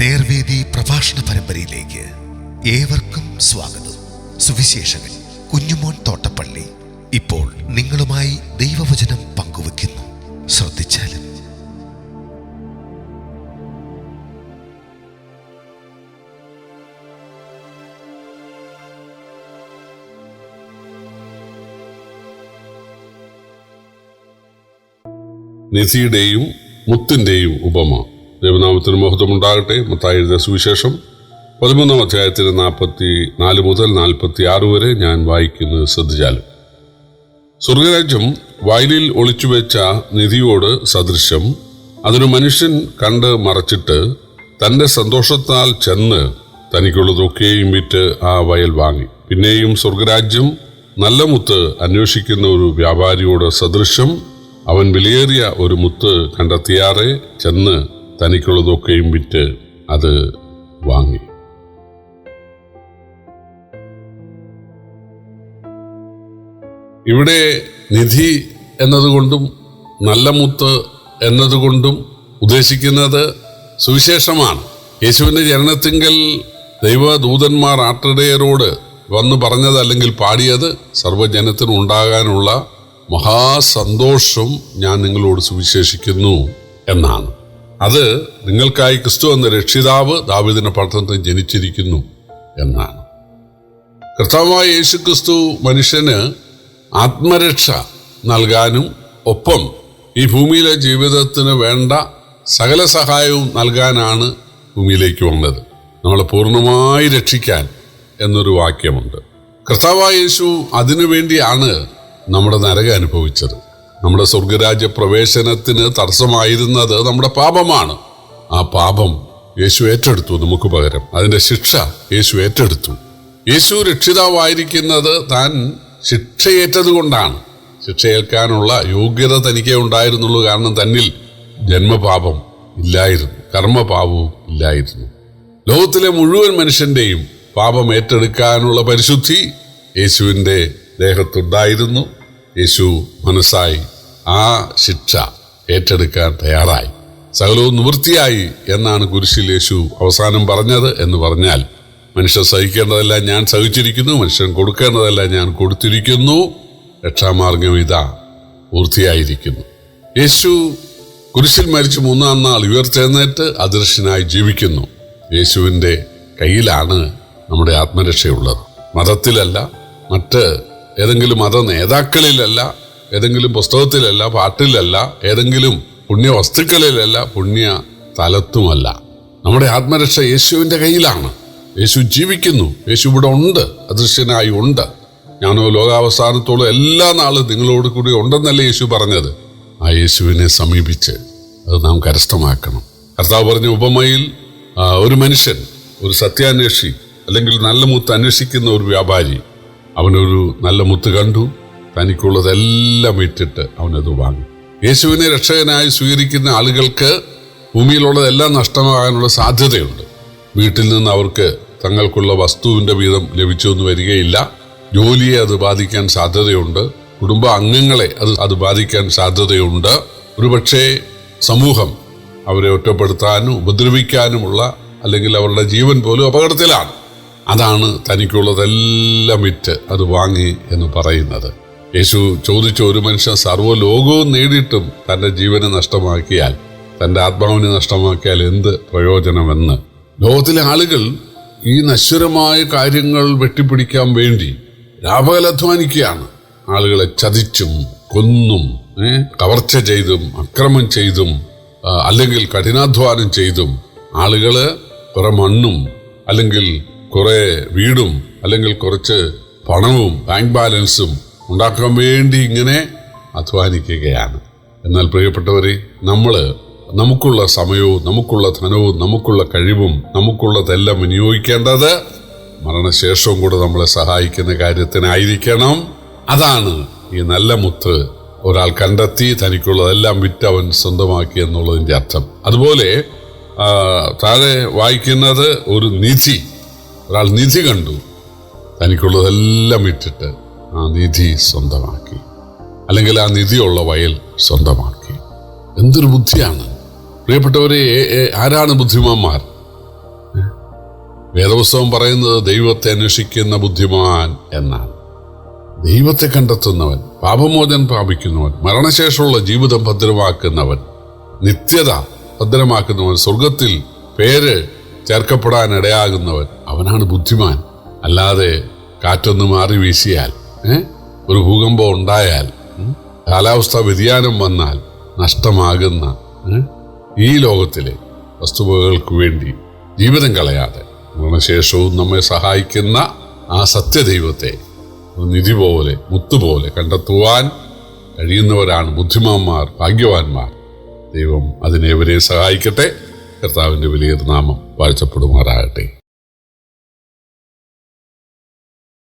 നേർവേദി പ്രഭാഷണ പരമ്പരയിലേക്ക് ഏവർക്കും സ്വാഗതം. സുവിശേഷകൻ കുഞ്ഞുമോൻ തോട്ടപ്പള്ളി ഇപ്പോൾ നിങ്ങളുമായി ദൈവവചനം പങ്കുവെക്കുന്നു ശ്രദ്ധിച്ചാലും. നിധിയുടെയും മുത്തിന്റെയും ഉപമ. ദൈവനാമത്തിന് മഹത്വം ഉണ്ടാകട്ടെ മത്തായി എഴുതിയ സുവിശേഷം പതിമൂന്നാം അധ്യായത്തിന് നാൽപ്പത്തി നാല് മുതൽ നാൽപ്പത്തി ആറ് വരെ ഞാൻ വായിക്കുന്നത് ശ്രദ്ധിച്ചാലും. സ്വർഗരാജ്യം വയലിൽ ഒളിച്ചുവെച്ച നിധിയോട് സദൃശം അതിനു മനുഷ്യൻ കണ്ട് മറച്ചിട്ട് തന്റെ സന്തോഷത്താൽ ചെന്ന് തനിക്കുള്ളതൊക്കെയും വിറ്റ് ആ വയൽ വാങ്ങി. പിന്നെയും സ്വർഗരാജ്യം നല്ല മുത്ത് അന്വേഷിക്കുന്ന ഒരു വ്യാപാരിയോട് സദൃശം അവൻ വിലയേറിയ ഒരു മുത്ത് കണ്ടെത്തിയാറെ ചെന്ന് തനിക്കുള്ളതൊക്കെയും വിറ്റ് അത് വാങ്ങി. ഇവിടെ നിധി എന്നതുകൊണ്ടും നല്ല മുത്ത് എന്നതുകൊണ്ടും ഉദ്ദേശിക്കുന്നത് സുവിശേഷമാണ്. യേശുവിന്റെ ജനനത്തിങ്കൽ ദൈവദൂതന്മാർ ആട്ടിടയരോട് വന്ന് പറഞ്ഞത് അല്ലെങ്കിൽ പാടിയത് സർവജനത്തിനും ഉണ്ടാകാനുള്ള മഹാസന്തോഷം ഞാൻ നിങ്ങളോട് സുവിശേഷിക്കുന്നു എന്നാണ്. അത് നിങ്ങൾക്കായി ക്രിസ്തു എന്ന രക്ഷിതാവ് ദാവിദിന പട്ടണത്തിൽ ജനിച്ചിരിക്കുന്നു എന്നാണ്. കർത്താവായ യേശു ക്രിസ്തു മനുഷ്യന് ആത്മരക്ഷ നൽകാനും ഒപ്പം ഈ ഭൂമിയിലെ ജീവിതത്തിന് വേണ്ട സകല സഹായവും നൽകാനാണ് ഭൂമിയിലേക്ക് വന്നത്. നമ്മളെ പൂർണമായി രക്ഷിക്കാൻ എന്നൊരു വാക്യമുണ്ട്. കർത്താവായ യേശു അതിനു വേണ്ടിയാണ് നമ്മുടെ നരക അനുഭവിച്ചത്. നമ്മുടെ സ്വർഗരാജ്യ പ്രവേശനത്തിന് തടസ്സമായിരുന്നത് നമ്മുടെ പാപമാണ്. ആ പാപം യേശു ഏറ്റെടുത്തു നമുക്ക് പകരം. അതിന്റെ ശിക്ഷ യേശു ഏറ്റെടുത്തു. യേശു രക്ഷിതാവായിരിക്കുന്നത് താൻ ശിക്ഷയേറ്റത് കൊണ്ടാണ് ശിക്ഷയേൽക്കാനുള്ള യോഗ്യത തനിക്കേ ഉണ്ടായിരുന്നുള്ളൂ. കാരണം തന്നിൽ ജന്മപാപം ഇല്ലായിരുന്നു. കർമ്മപാപവും ഇല്ലായിരുന്നു. ലോകത്തിലെ മുഴുവൻ മനുഷ്യന്റെയും പാപം ഏറ്റെടുക്കാനുള്ള പരിശുദ്ധി യേശുവിന്റെ ദേഹത്തുണ്ടായിരുന്നു. യേശു മനസ്സായി ആ ശിക്ഷ ഏറ്റെടുക്കാൻ തയ്യാറായി. സകലവും നിവൃത്തിയായി എന്നാണ് കുരിശിൽ യേശു അവസാനം പറഞ്ഞത് എന്ന് പറഞ്ഞാൽ മനുഷ്യൻ സഹിക്കേണ്ടതെല്ലാം ഞാൻ സഹിച്ചിരിക്കുന്നു മനുഷ്യൻ കൊടുക്കേണ്ടതെല്ലാം ഞാൻ കൊടുത്തിരിക്കുന്നു. രക്ഷാമാർഗം ഇതാ പൂർത്തിയായിരിക്കുന്നു. യേശു കുരിശിൽ മരിച്ച് മൂന്നാം നാൾ ഉയർത്തെഴുന്നേറ്റ് അദൃശ്യനായി ജീവിക്കുന്നു. യേശുവിന്റെ കയ്യിലാണ് നമ്മുടെ ആത്മരക്ഷയുള്ളത്. മതത്തിലല്ല മറ്റ് ഏതെങ്കിലും മത നേതാക്കളിലല്ല ഏതെങ്കിലും പുസ്തകത്തിലല്ല പാട്ടിലല്ല ഏതെങ്കിലും പുണ്യ വസ്തുക്കളിലല്ല പുണ്യ തലത്തുമല്ല. നമ്മുടെ ആത്മരക്ഷ യേശുവിന്റെ കയ്യിലാണ്. യേശു ജീവിക്കുന്നു. യേശു ഇവിടെ ഉണ്ട്. അദൃശ്യനായി ഉണ്ട്. ഞാനോ ലോകാവസാനത്തോളം എല്ലാ നാളും നിങ്ങളോട് കൂടി ഉണ്ടെന്നല്ലേ യേശു പറഞ്ഞത്. ആ യേശുവിനെ സമീപിച്ച് അത് നാം കരസ്ഥമാക്കണം. കർത്താവ് പറഞ്ഞ ഉപമയിൽ ഒരു മനുഷ്യൻ ഒരു സത്യാന്വേഷി അല്ലെങ്കിൽ നല്ല മുത്ത് അന്വേഷിക്കുന്ന ഒരു വ്യാപാരി അവനൊരു നല്ല മുത്ത് കണ്ടു. തനിക്കുള്ളതെല്ലാം ഇട്ടിട്ട് അവനത് വാങ്ങി. യേശുവിനെ രക്ഷകനായി സ്വീകരിക്കുന്ന ആളുകൾക്ക് ഭൂമിയിലുള്ളതെല്ലാം നഷ്ടമാകാനുള്ള സാധ്യതയുണ്ട്. വീട്ടിൽ നിന്ന് അവർക്ക് തങ്ങൾക്കുള്ള വസ്തുവിന്റെ വീതം ലഭിച്ചു എന്ന് വരികയില്ല. ജോലിയെ അത് ബാധിക്കാൻ സാധ്യതയുണ്ട്. കുടുംബ അംഗങ്ങളെ അത് അത് ബാധിക്കാൻ സാധ്യതയുണ്ട്. ഒരുപക്ഷെ സമൂഹം അവരെ ഒറ്റപ്പെടുത്താനും ഉപദ്രവിക്കാനുമുള്ള അല്ലെങ്കിൽ അവരുടെ ജീവൻ പോലും അപകടത്തിലാണ്. അതാണ് തനിക്കുള്ളതെല്ലാം വിറ്റ് അത് വാങ്ങി എന്ന് പറയുന്നത്. യേശു ചോദിച്ച ഒരു മനുഷ്യൻ സർവലോകവും നേടിയിട്ടും തന്റെ ജീവനെ നഷ്ടമാക്കിയാൽ തന്റെ ആത്മാവിനെ നഷ്ടമാക്കിയാൽ എന്ത് പ്രയോജനമെന്ന്? ലോകത്തിലെ ആളുകൾ ഈ നശ്വരമായ കാര്യങ്ങൾ വെട്ടിപ്പിടിക്കാൻ വേണ്ടി രാപകൽ അധ്വാനിക്കുകയാണ്. ആളുകളെ ചതിച്ചും കൊന്നും കവർച്ച ചെയ്തും അക്രമം ചെയ്തും അല്ലെങ്കിൽ കഠിനാധ്വാനം ചെയ്തും ആളുകൾ കുറെ മണ്ണും അല്ലെങ്കിൽ കുറെ വീടും അല്ലെങ്കിൽ കുറച്ച് പണവും ബാങ്ക് ബാലൻസും ഉണ്ടാക്കാൻ വേണ്ടി ഇങ്ങനെ അധ്വാനിക്കുകയാണ്. എന്നാൽ പ്രിയപ്പെട്ടവരെ നമ്മൾ നമുക്കുള്ള സമയവും നമുക്കുള്ള ധനവും നമുക്കുള്ള കഴിവും നമുക്കുള്ളതെല്ലാം വിനിയോഗിക്കേണ്ടത് മരണശേഷവും കൂടെ നമ്മളെ സഹായിക്കുന്ന കാര്യത്തിനായിരിക്കണം. അതാണ് ഈ നല്ല മുത്ത് ഒരാൾ കണ്ടെത്തി തനിക്കുള്ളതെല്ലാം വിറ്റ് അവൻ സ്വന്തമാക്കി എന്നുള്ളതിന്റെ അർത്ഥം. അതുപോലെ താഴെ വായിക്കുന്നത് ഒരു നിധി. ഒരാൾ നിധി കണ്ടു. തനിക്കുള്ളതെല്ലാം വിറ്റിട്ട് ആ നിധി സ്വന്തമാക്കി. അല്ലെങ്കിൽ ആ നിധിയുള്ള വയൽ സ്വന്തമാക്കി. എന്തൊരു ബുദ്ധിയാണ്. പ്രിയപ്പെട്ടവരെ ആരാണ് ബുദ്ധിമാന്മാർ? വേദപുസ്തകം പറയുന്നത് ദൈവത്തെ അന്വേഷിക്കുന്ന ബുദ്ധിമാൻ എന്നാണ്. ദൈവത്തെ കണ്ടെത്തുന്നവൻ പാപമോചനം പ്രാപിക്കുന്നവൻ മരണശേഷമുള്ള ജീവിതം ഭദ്രമാക്കുന്നവൻ നിത്യത ഭദ്രമാക്കുന്നവൻ സ്വർഗത്തിൽ പേര് ചേർക്കപ്പെടാൻ ഇടയാകുന്നവൻ അവനാണ് ബുദ്ധിമാൻ. അല്ലാതെ കാറ്റൊന്ന് മാറി വീശിയാൽ? ഒരു ഭൂകമ്പം ഉണ്ടായാൽ കാലാവസ്ഥാ വ്യതിയാനം വന്നാൽ നഷ്ടമാകുന്ന ഈ ലോകത്തിലെ വസ്തുവകൾക്ക് വേണ്ടി ജീവിതം കളയാതെ മരണശേഷവും നമ്മെ സഹായിക്കുന്ന ആ സത്യദൈവത്തെ നിധി പോലെ മുത്തുപോലെ കണ്ടെത്തുവാൻ കഴിയുന്നവരാണ് ബുദ്ധിമാന്മാർ ഭാഗ്യവാന്മാർ. ദൈവം അതിനെവരെ സഹായിക്കട്ടെ. കർത്താവിന്റെ വലിയ നാമം വാഴ്ചപ്പെടുമാറാകട്ടെ